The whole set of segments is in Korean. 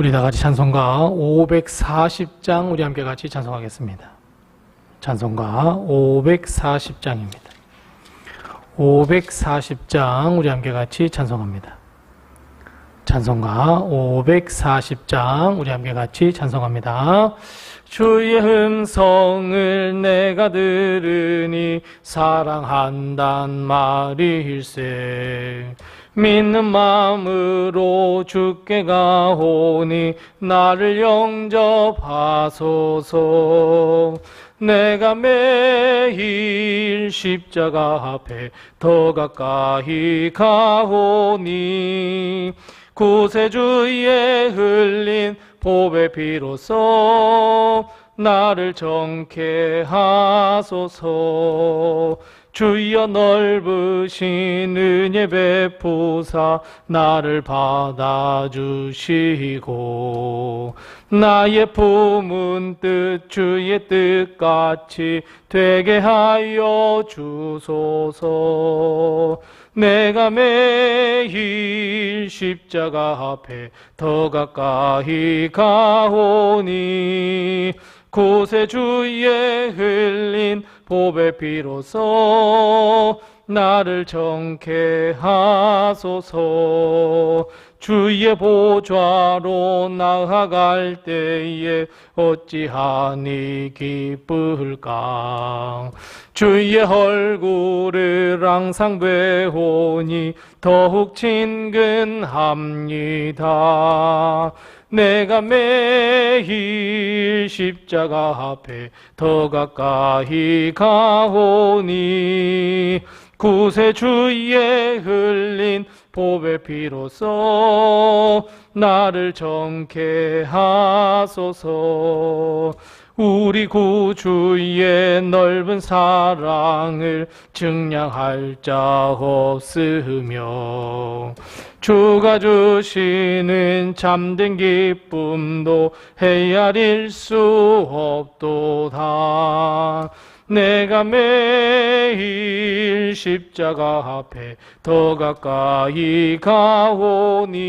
우리 다 같이 찬송가 540장 우리 함께 같이 찬송하겠습니다. 찬송가 540장입니다. 540장 우리 함께 같이 찬송합니다. 찬송가 540장 우리 함께 같이 찬송합니다. 주의 음성을 내가 들으니 사랑한단 말일세. 믿는 마음으로 주께 가오니 나를 영접하소서. 내가 매일 십자가 앞에 더 가까이 가오니 구세주의 흘린 보배 피로써 나를 정케 하소서. 주여 넓으신 은혜 베푸사 나를 받아주시고 나의 품은 뜻 주의 뜻같이 되게 하여 주소서 내가 매일 십자가 앞에 더 가까이 가오니 구세주의 흘린 보배 피로써 나를 정케 하소서. 주의 보좌로 나아갈 때에 어찌하니 기쁠까? 주의 얼굴을 항상 배우니 더욱 친근합니다. 내가 매일 십자가 앞에 더 가까이 가오니 구세주의 흘린 보배 피로써 나를 정케 하소서. 우리 구주의 넓은 사랑을 증량할 자 없으며 주가 주시는 참된 기쁨도 헤아릴 수 없도다 내가 매일 십자가 앞에 더 가까이 가오니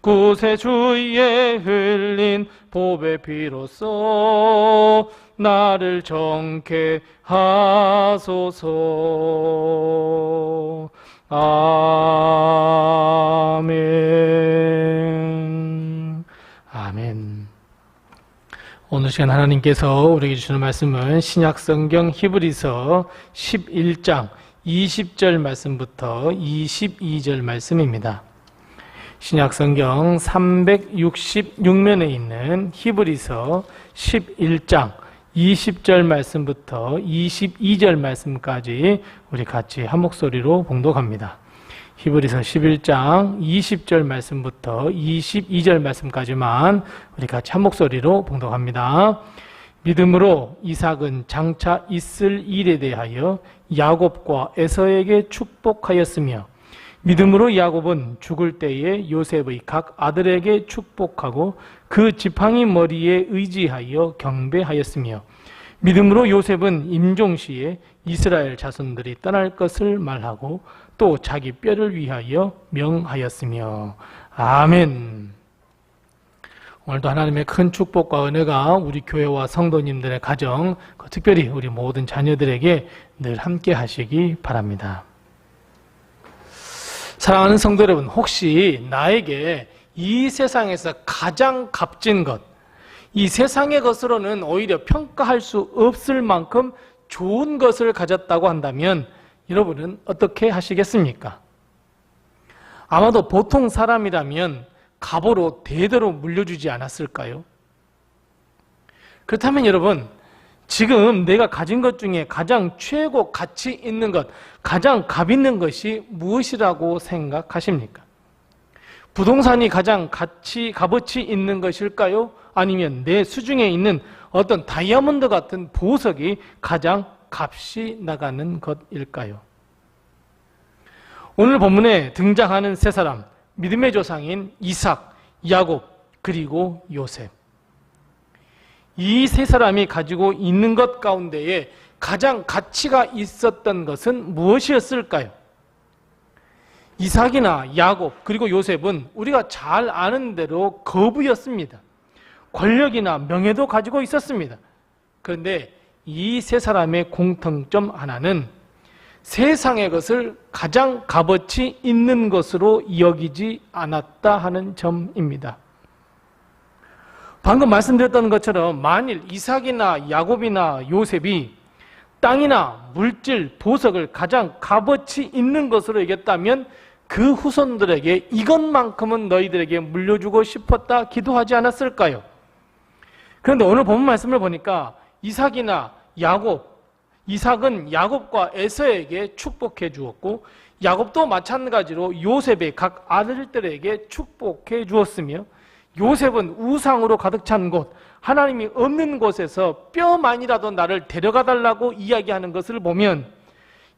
구세주의 흘린 보배 피로써 나를 정케 하소서. 아멘 아멘 오늘 시간 하나님께서 우리에게 주시는 말씀은 신약성경 히브리서 11장 20절 말씀부터 22절 말씀입니다. 신약성경 366면에 있는 히브리서 11장 20절 말씀부터 22절 말씀까지 우리 같이 한 목소리로 봉독합니다. 히브리서 11장 20절 말씀부터 22절 말씀까지만 우리 같이 한 목소리로 봉독합니다. 믿음으로 이삭은 장차 있을 일에 대하여 야곱과 에서에게 축복하였으며 믿음으로 야곱은 죽을 때에 요셉의 각 아들에게 축복하고 그 지팡이 머리에 의지하여 경배하였으며 믿음으로 요셉은 임종 시에 이스라엘 자손들이 떠날 것을 말하고 또 자기 뼈를 위하여 명하였으며 아멘. 오늘도 하나님의 큰 축복과 은혜가 우리 교회와 성도님들의 가정, 그 특별히 우리 모든 자녀들에게 늘 함께 하시기 바랍니다. 사랑하는 성도 여러분, 혹시 나에게 이 세상에서 가장 값진 것, 이 세상의 것으로는 오히려 평가할 수 없을 만큼 좋은 것을 가졌다고 한다면 여러분은 어떻게 하시겠습니까? 아마도 보통 사람이라면 갑오로 대대로 물려주지 않았을까요? 그렇다면 여러분, 지금 내가 가진 것 중에 가장 최고 가치 있는 것, 가장 값 있는 것이 무엇이라고 생각하십니까? 부동산이 가장 가치, 값어치 있는 것일까요? 아니면 내 수중에 있는 어떤 다이아몬드 같은 보석이 가장 값이 나가는 것일까요? 오늘 본문에 등장하는 세 사람, 믿음의 조상인 이삭, 야곱, 그리고 요셉. 이 세 사람이 가지고 있는 것 가운데에 가장 가치가 있었던 것은 무엇이었을까요? 이삭이나 야곱 그리고 요셉은 우리가 잘 아는 대로 거부였습니다. 권력이나 명예도 가지고 있었습니다. 그런데 이 세 사람의 공통점 하나는 세상의 것을 가장 값어치 있는 것으로 여기지 않았다 하는 점입니다. 방금 말씀드렸던 것처럼 만일 이삭이나 야곱이나 요셉이 땅이나 물질, 보석을 가장 값어치 있는 것으로 여겼다면 그 후손들에게 이것만큼은 너희들에게 물려주고 싶었다 기도하지 않았을까요? 그런데 오늘 본문 말씀을 보니까 이삭이나 야곱, 이삭은 야곱과 에서에게 축복해 주었고 야곱도 마찬가지로 요셉의 각 아들들에게 축복해 주었으며 요셉은 우상으로 가득 찬 곳, 하나님이 없는 곳에서 뼈만이라도 나를 데려가 달라고 이야기하는 것을 보면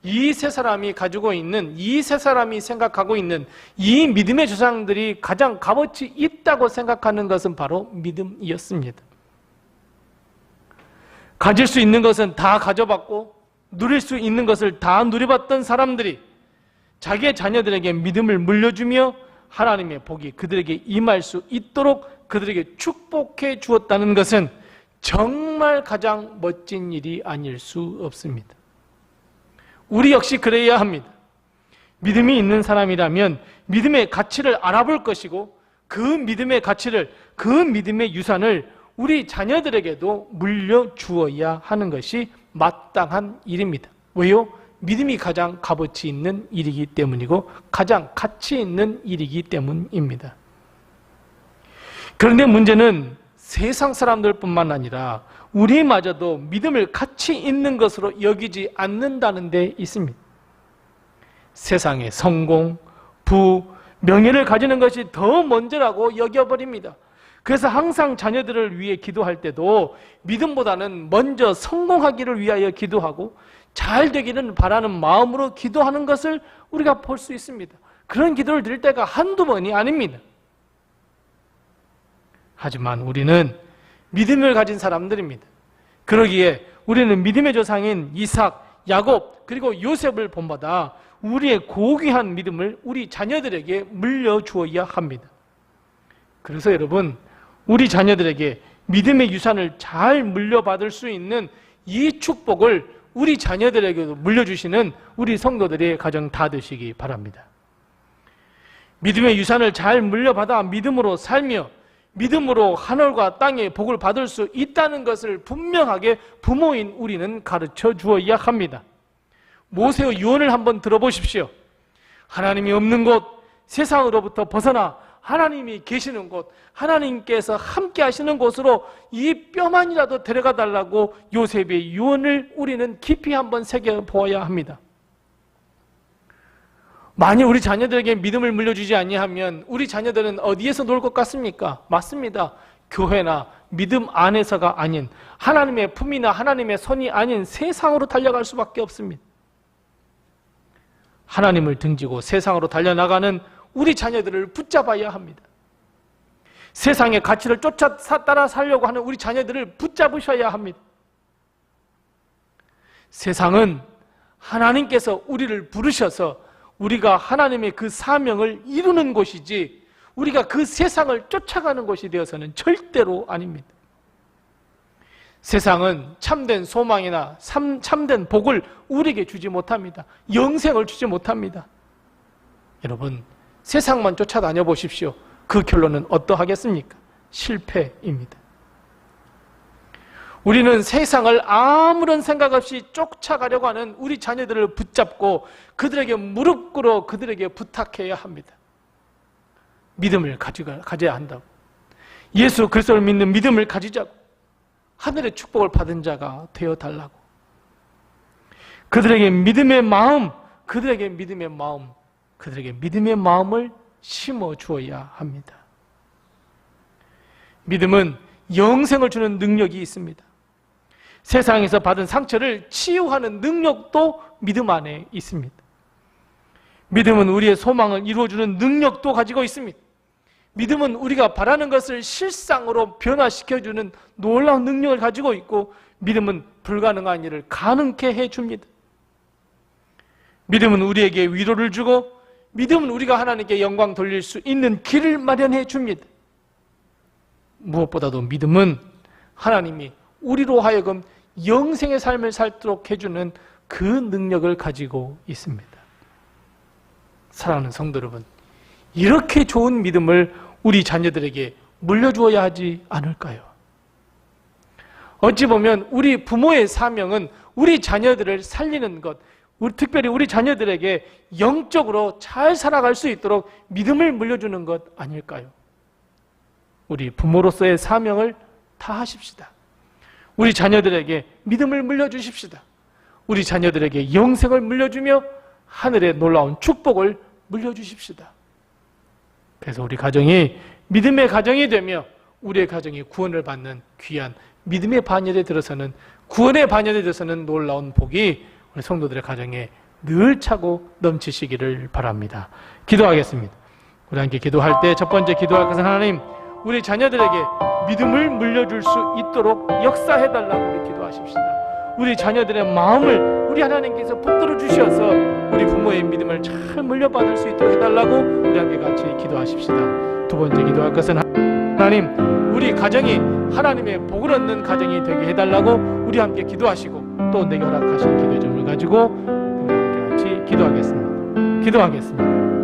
이 세 사람이 가지고 있는 이 세 사람이 생각하고 있는 이 믿음의 조상들이 가장 값어치 있다고 생각하는 것은 바로 믿음이었습니다. 가질 수 있는 것은 다 가져봤고 누릴 수 있는 것을 다 누려봤던 사람들이 자기의 자녀들에게 믿음을 물려주며 하나님의 복이 그들에게 임할 수 있도록 그들에게 축복해 주었다는 것은 정말 가장 멋진 일이 아닐 수 없습니다. 우리 역시 그래야 합니다. 믿음이 있는 사람이라면 믿음의 가치를 알아볼 것이고 그 믿음의 가치를, 그 믿음의 유산을 우리 자녀들에게도 물려주어야 하는 것이 마땅한 일입니다. 왜요? 믿음이 가장 값어치 있는 일이기 때문이고 가장 가치 있는 일이기 때문입니다. 그런데 문제는 세상 사람들뿐만 아니라 우리마저도 믿음을 가치 있는 것으로 여기지 않는다는 데 있습니다. 세상의 성공, 부, 명예를 가지는 것이 더 먼저라고 여겨버립니다. 그래서 항상 자녀들을 위해 기도할 때도 믿음보다는 먼저 성공하기를 위하여 기도하고 잘 되기를 바라는 마음으로 기도하는 것을 우리가 볼 수 있습니다. 그런 기도를 드릴 때가 한두 번이 아닙니다. 하지만 우리는 믿음을 가진 사람들입니다. 그러기에 우리는 믿음의 조상인 이삭, 야곱, 그리고 요셉을 본받아 우리의 고귀한 믿음을 우리 자녀들에게 물려주어야 합니다. 그래서 여러분, 우리 자녀들에게 믿음의 유산을 잘 물려받을 수 있는 이 축복을 우리 자녀들에게도 물려주시는 우리 성도들의 가정 다 되시기 바랍니다. 믿음의 유산을 잘 물려받아 믿음으로 살며 믿음으로 하늘과 땅의 복을 받을 수 있다는 것을 분명하게 부모인 우리는 가르쳐 주어야 합니다. 모세의 유언을 한번 들어보십시오. 하나님이 없는 곳, 세상으로부터 벗어나 하나님이 계시는 곳, 하나님께서 함께 하시는 곳으로 이 뼈만이라도 데려가 달라고 요셉의 유언을 우리는 깊이 한번 새겨 보아야 합니다. 만약 우리 자녀들에게 믿음을 물려주지 아니하면 우리 자녀들은 어디에서 놀 것 같습니까? 맞습니다. 교회나 믿음 안에서가 아닌 하나님의 품이나 하나님의 손이 아닌 세상으로 달려갈 수밖에 없습니다. 하나님을 등지고 세상으로 달려나가는 우리 자녀들을 붙잡아야 합니다. 세상의 가치를 쫓아 따라 살려고 하는 우리 자녀들을 붙잡으셔야 합니다. 세상은 하나님께서 우리를 부르셔서 우리가 하나님의 그 사명을 이루는 곳이지 우리가 그 세상을 쫓아가는 곳이 되어서는 절대로 아닙니다. 세상은 참된 소망이나 참된 복을 우리에게 주지 못합니다. 영생을 주지 못합니다. 여러분, 세상만 쫓아다녀 보십시오. 그 결론은 어떠하겠습니까? 실패입니다. 우리는 세상을 아무런 생각 없이 쫓아가려고 하는 우리 자녀들을 붙잡고 그들에게 무릎 꿇어 그들에게 부탁해야 합니다. 믿음을 가져야 한다고. 예수 그리스도를 믿는 믿음을 가지자고. 하늘의 축복을 받은 자가 되어 달라고. 그들에게 믿음의 마음, 그들에게 믿음의 마음, 그들에게 믿음의 마음을 심어 주어야 합니다. 믿음은 영생을 주는 능력이 있습니다. 세상에서 받은 상처를 치유하는 능력도 믿음 안에 있습니다. 믿음은 우리의 소망을 이루어주는 능력도 가지고 있습니다. 믿음은 우리가 바라는 것을 실상으로 변화시켜주는 놀라운 능력을 가지고 있고, 믿음은 불가능한 일을 가능케 해줍니다. 믿음은 우리에게 위로를 주고, 믿음은 우리가 하나님께 영광 돌릴 수 있는 길을 마련해 줍니다. 무엇보다도 믿음은 하나님이 우리로 하여금 영생의 삶을 살도록 해주는 그 능력을 가지고 있습니다. 사랑하는 성도 여러분, 이렇게 좋은 믿음을 우리 자녀들에게 물려주어야 하지 않을까요? 어찌 보면 우리 부모의 사명은 우리 자녀들을 살리는 것, 우리, 특별히 우리 자녀들에게 영적으로 잘 살아갈 수 있도록 믿음을 물려주는 것 아닐까요? 우리 부모로서의 사명을 다하십시다. 우리 자녀들에게 믿음을 물려주십시다. 우리 자녀들에게 영생을 물려주며 하늘의 놀라운 축복을 물려주십시다. 그래서 우리 가정이 믿음의 가정이 되며 우리의 가정이 구원을 받는 귀한 믿음의 반열에 들어서는 구원의 반열에 들어서는 놀라운 복이 우리 성도들의 가정에 늘 차고 넘치시기를 바랍니다. 기도하겠습니다. 우리 함께 기도할 때 첫 번째 기도할 것은 하나님 우리 자녀들에게 믿음을 물려줄 수 있도록 역사해달라고 우리 기도하십시다. 우리 자녀들의 마음을 우리 하나님께서 붙들어 주셔서 우리 부모의 믿음을 잘 물려받을 수 있도록 해달라고 우리 함께 같이 기도하십시다. 두 번째 기도할 것은 하나님 우리 가정이 하나님의 복을 얻는 가정이 되게 해달라고 우리 함께 기도하시고 또 내게 허락하신 기도 점을 가지고 우리 함께 같이 기도하겠습니다. 기도하겠습니다.